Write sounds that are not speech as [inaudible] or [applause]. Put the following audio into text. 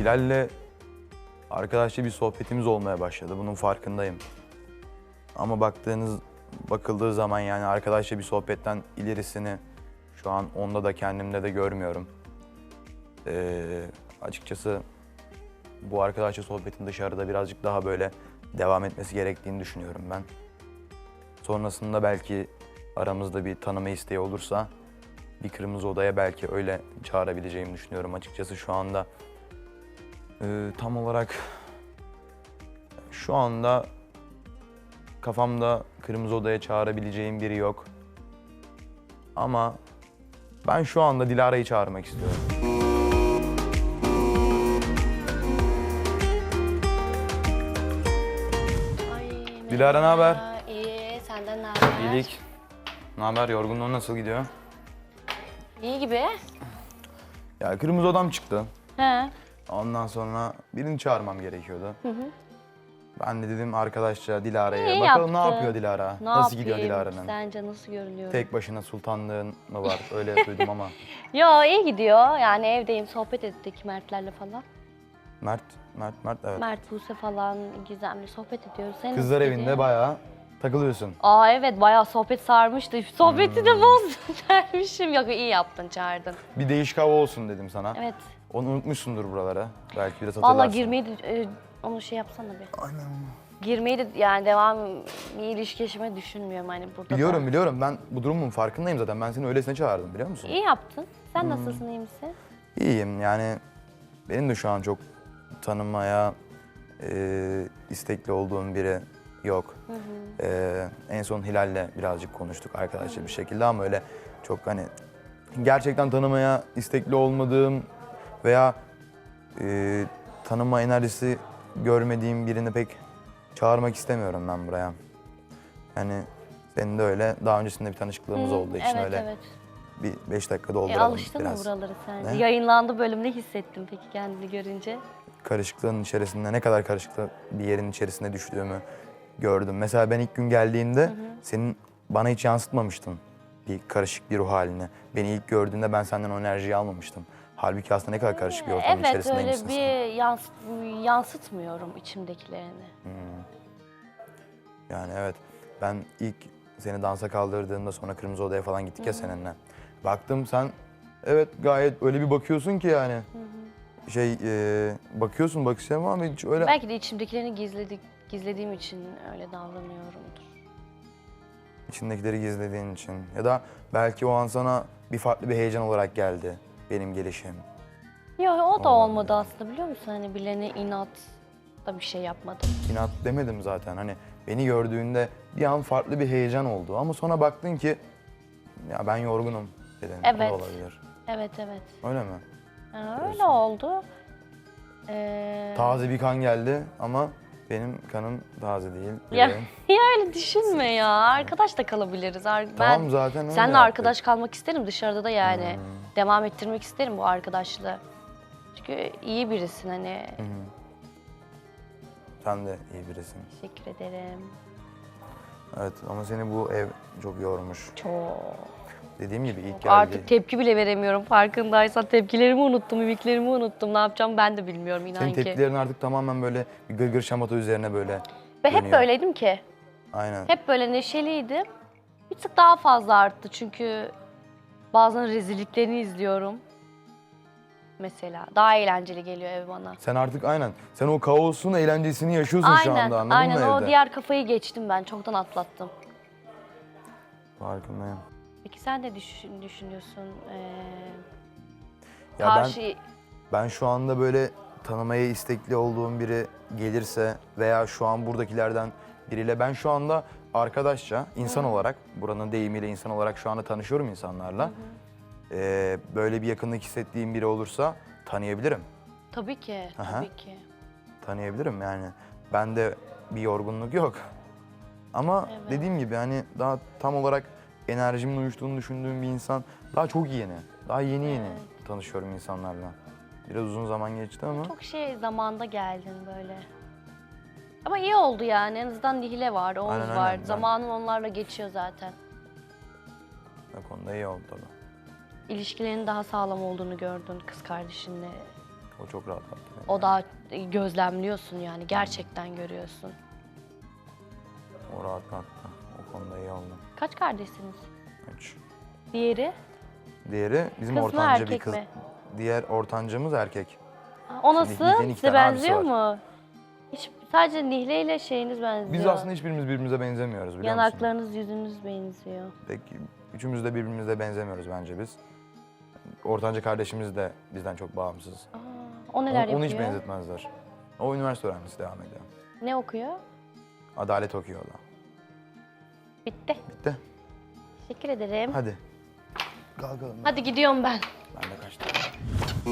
Hilal'le arkadaşça bir sohbetimiz olmaya başladı. Bunun farkındayım. Ama baktığınız bakıldığı zaman yani arkadaşça bir sohbetten ilerisini şu an onda da kendimde de görmüyorum. Ee, açıkçası bu arkadaşça sohbetin dışarıda birazcık daha böyle devam etmesi gerektiğini düşünüyorum ben. Sonrasında belki aramızda bir tanıma isteği olursa bir kırmızı odaya belki öyle çağırabileceğimi düşünüyorum. Açıkçası şu anda e, tam olarak şu anda kafamda kırmızı odaya çağırabileceğim biri yok. Ama ben şu anda Dilara'yı çağırmak istiyorum. Ay, Dilara, ne haber? merhaba. İyi, senden ne haber? İyilik. Ne haber? Yorgunluğun nasıl gidiyor? İyi gibi. Ya kırmızı odam çıktı. He. Ondan sonra birini çağırmam gerekiyordu. Ben de dedim arkadaşça Dilara'ya. İyi Bakalım ne yaptın. yapıyor Dilara? Ne nasıl gidiyor yapayım? Dilara'nın? Sence nasıl görünüyor? Tek başına sultanlığın mı var? Öyle duydum ama. [laughs] Yo iyi gidiyor. Yani evdeyim, sohbet ettik Mertlerle falan. Mert, Mert, Mert evet. Mert, Buse falan, Gizem'le sohbet ediyoruz. Senin Kızlar nasıl evinde gidiyor? bayağı takılıyorsun. Aa evet bayağı sohbet sarmıştı. Sohbeti Hmm. de bozdum [laughs] dermişim. Yok iyi yaptın çağırdın. Bir değişik hava olsun dedim sana. Evet. Onu unutmuşsundur buralara. Belki biraz hatırlarsın. Vallahi girmeyi de, e, onu şey yapsana bir. Aynen. Girmeyi de yani devam bir ilişki yaşamayı düşünmüyorum hani burada Biliyorum da. biliyorum. Ben bu durumun farkındayım zaten. Ben seni öylesine çağırdım biliyor musun? İyi yaptın. Sen Hmm. nasılsın, iyi misin? İyiyim yani benim de şu an çok tanımaya e, istekli olduğum biri yok. E, en son Hilal'le birazcık konuştuk arkadaşlar bir şekilde ama öyle çok hani gerçekten tanımaya istekli olmadığım veya e, tanıma enerjisi görmediğim birini pek çağırmak istemiyorum ben buraya. Yani senin de öyle daha öncesinde bir tanışıklığımız Hı, olduğu için evet, öyle evet. bir beş dakika E, dolduralım alıştın biraz. mı buraları sen? Ne? Yayınlandı bölüm ne hissettin peki kendini görünce? karışıklığın içerisinde ne kadar karışıklı bir yerin içerisine düştüğümü gördüm. Mesela ben ilk gün geldiğimde senin bana hiç yansıtmamıştın bir karışık bir ruh halini. Beni ilk gördüğünde ben senden o enerjiyi almamıştım. Halbuki aslında ne kadar karışık bir ortamın evet öyle içerisindeymişsin bir sen. yansıt, yansıtmıyorum içimdekilerini. Yani evet ben ilk seni dansa kaldırdığımda sonra Kırmızı Oda'ya falan gittik ya seninle. Baktım sen evet gayet öyle bir bakıyorsun ki yani. Şey e, bakıyorsun bakışlarıma ama hiç öyle Belki de içimdekilerini gizledik, gizlediğim için öyle davranıyorumdur. İçindekileri gizlediğin için ya da belki o an sana bir farklı bir heyecan olarak geldi benim gelişim. Yok o da Olabilir. olmadı aslında biliyor musun? Hani bilene inat da bir şey yapmadım. İnat demedim zaten hani beni gördüğünde bir an farklı bir heyecan oldu ama sonra baktın ki ya ben yorgunum dedin. O da Evet. olabilir. Evet evet. Öyle mi? Ha, öyle oldu. Ee, Taze bir kan geldi ama benim kanım taze değil. ya, biliyorum. [laughs] ya öyle düşünme ya. Arkadaş da kalabiliriz. Ar- Ben Tamam zaten öyle seninle yaptık. arkadaş kalmak isterim dışarıda da yani. Devam ettirmek isterim bu arkadaşlığı. Çünkü iyi birisin hani. Sen de iyi birisin. Teşekkür ederim. Evet ama seni bu ev çok yormuş. Çok. Dediğim gibi ilk geldi. Artık tepki bile veremiyorum farkındaysan. Tepkilerimi unuttum, mimiklerimi unuttum. Ne yapacağım ben de bilmiyorum inan Senin ki. tepkilerin artık tamamen böyle bir gırgır şamata üzerine böyle Ve hep dönüyor. böyleydim ki. Aynen. Hep böyle neşeliydim. Bir tık daha fazla arttı çünkü bazen rezilliklerini izliyorum. Mesela daha eğlenceli geliyor ev bana. Sen artık aynen. Sen o kaosun eğlencesini yaşıyorsun şu aynen, anda anladın aynen. mı O evde? diğer kafayı geçtim ben. Çoktan atlattım. Farkındayım. Peki sen de düşün, düşünüyorsun. Ee, Ya karşı... ben şu anda böyle tanımaya istekli olduğum biri gelirse veya şu an buradakilerden biriyle ben şu anda arkadaşça insan olarak buranın deyimiyle insan olarak şu anda tanışıyorum insanlarla. Ee, böyle bir yakınlık hissettiğim biri olursa tanıyabilirim. Tabii ki, Aha. tabii ki. Tanıyabilirim yani. Bende bir yorgunluk yok. Ama Evet. dediğim gibi hani daha tam olarak enerjimin uyuştuğunu düşündüğüm bir insan daha çok yeni. Daha yeni yeni tanışıyorum insanlarla. Biraz uzun zaman geçti ama Çok şey zamanda geldin böyle. Ama iyi oldu yani. En azından Nihle var, Oğuz Aynen, aynen. var. Ben- Zamanın onlarla geçiyor zaten. o konuda iyi oldu tabii. İlişkilerin daha sağlam olduğunu gördün kız kardeşinle. O çok rahat hareket. O daha gözlemliyorsun yani gerçekten görüyorsun. O rahat rahattı. O konuda iyi oldu. Kaç kardeşsiniz? Üç. Diğeri? Diğeri bizim Kız mı, ortanca bir erkek kız. mi? Diğer ortancamız erkek. O nasıl? İki Size tane abisi benziyor mu? Hiç, sadece Nihle ile şeyiniz benziyor. Biz aslında hiçbirimiz birbirimize benzemiyoruz biliyor musun? Yanaklarınız, yüzünüz benziyor. Pek, üçümüz de birbirimize benzemiyoruz bence biz. Ortanca kardeşimiz de bizden çok bağımsız. Aa, o neler onu, yapıyor? onu hiç benzetmezler. O üniversite öğrencisi devam ediyor. Ne okuyor? Adalet okuyor o da. Bitti. Bitti. Teşekkür ederim. Hadi. Kalkalım. Hadi gidiyorum ben. Ben de kaçtım.